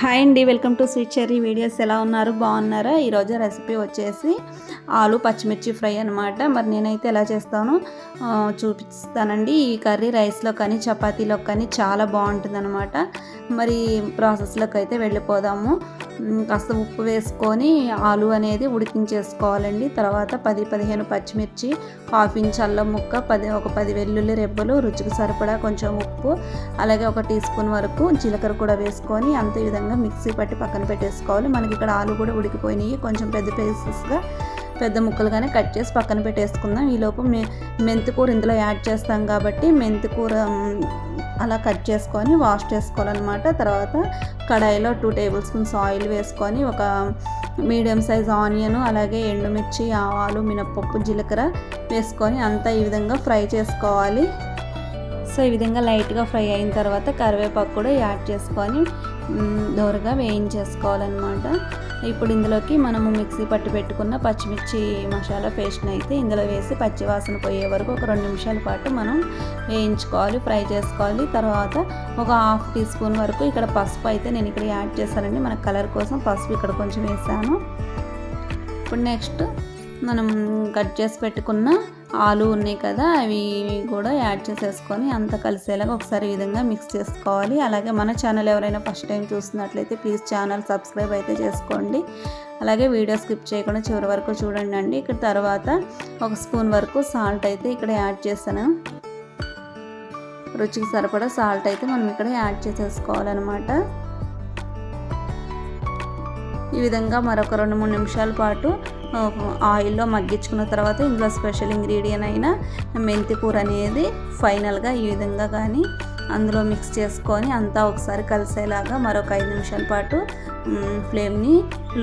Hi అండి welcome to sweet cherry videos. ఎలా ఉన్నారు? బాగున్నారా? ఈరోజు రెసిపీ వచ్చేసి ఆలు పచ్చిమిర్చి ఫ్రై అనమాట మరి నేనైతే ఎలా చేస్తానో? చూపిస్తానండి. ఈ కర్రీ రైస్లో కానీ చపాతీలో కానీ చాలా బాగుంటుంది అనమాట మరి ప్రాసెస్లోకి అయితే వెళ్ళిపోదాము. కాస్త ఉప్పు వేసుకొని ఆలు అనేది ఉడికించేసుకోవాలండి. తర్వాత పది పదిహేను పచ్చిమిర్చి హాఫ్ ఇంచ్ అల్లం ముక్క పది ఒక పది వెల్లుల్లి రెబ్బలు రుచికి సరిపడా కొంచెం ఉప్పు అలాగే ఒక టీ స్పూన్ వరకు జీలకర్ర కూడా వేసుకొని అంతే విధంగా మిక్సీ పట్టి పక్కన పెట్టేసుకోవాలి. మనకి ఇక్కడ ఆలు కూడా ఉడికిపోయినాయి. కొంచెం పెద్ద పీసెస్గా పెద్ద ముక్కలుగానే కట్ చేసి పక్కన పెట్టేసుకుందాం. ఈలోపు మె మెంతికూర ఇందులో యాడ్ చేస్తాం కాబట్టి మెంతికూర అలా కట్ చేసుకొని వాష్ చేసుకోవాలన్నమాట. తర్వాత కడాయిలో టూ టేబుల్ స్పూన్స్ ఆయిల్ వేసుకొని ఒక మీడియం సైజ్ ఆనియన్ అలాగే ఎండుమిర్చి ఆవాలు మినప్పప్పు జీలకర్ర వేసుకొని అంతా ఈ విధంగా ఫ్రై చేసుకోవాలి. సో ఈ విధంగా లైట్గా ఫ్రై అయిన తర్వాత కరివేపాకు కూడా యాడ్ చేసుకొని దోరగా వేయించేసుకోవాలన్నమాట. ఇప్పుడు ఇందులోకి మనము మిక్సీ పట్టి పెట్టుకున్న పచ్చిమిర్చి మసాలా పేస్ట్ని అయితే ఇందులో వేసి పచ్చివాసన పోయే వరకు ఒక రెండు నిమిషాల పాటు మనం వేయించుకోవాలి ఫ్రై చేసుకోవాలి. తర్వాత ఒక హాఫ్ టీ స్పూన్ వరకు ఇక్కడ పసుపు అయితే నేను ఇక్కడ యాడ్ చేశానండి. మన కలర్ కోసం పసుపు ఇక్కడ కొంచెం వేసాను. ఇప్పుడు నెక్స్ట్ మనం కట్ చేసి పెట్టుకున్న ఆలు ఉన్నాయి కదా అవి కూడా యాడ్ చేసేసుకొని అంత కలిసేలాగా ఒకసారి విధంగా మిక్స్ చేసుకోవాలి. అలాగే మన ఛానల్ ఎవరైనా ఫస్ట్ టైం చూస్తున్నట్లయితే ప్లీజ్ ఛానల్ సబ్స్క్రైబ్ అయితే చేసుకోండి. అలాగే వీడియో స్కిప్ చేయకుండా చివరి వరకు చూడండి అండి. ఇక్కడ తర్వాత ఒక స్పూన్ వరకు సాల్ట్ అయితే ఇక్కడ యాడ్ చేశాను. రుచికి సరిపడా సాల్ట్ అయితే మనం ఇక్కడ యాడ్ చేసేసుకోవాలన్నమాట. ఈ విధంగా మరొక రెండు మూడు నిమిషాల పాటు ఆయిల్లో మగ్గించుకున్న తర్వాత ఇందులో స్పెషల్ ఇంగ్రీడియంట్ అయిన మెంతి కూర అనేది ఫైనల్గా ఈ విధంగా కానీ అందులో మిక్స్ చేసుకొని అంతా ఒకసారి కలిసేలాగా మరొక ఐదు నిమిషాల పాటు ఫ్లేమ్ని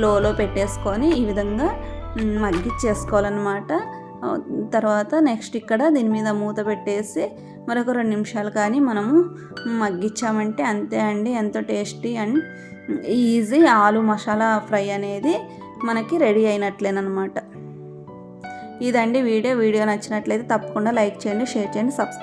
లోలో పెట్టేసుకొని ఈ విధంగా మగ్గిచ్చేసుకోవాలన్నమాట. తర్వాత నెక్స్ట్ ఇక్కడ దీని మీద మూత పెట్టేసి మరొక రెండు నిమిషాలు కానీ మనము మగ్గించామంటే అంతే అండి. ఎంతో టేస్టీ అండ్ ఈజీ ఆలు మసాలా ఫ్రై అనేది మనకి రెడీ అయినట్లేనమాట ఇదండి వీడియో. వీడియో నచ్చినట్లయితే తప్పకుండా లైక్ చేయండి షేర్ చేయండి సబ్స్క్రైబ్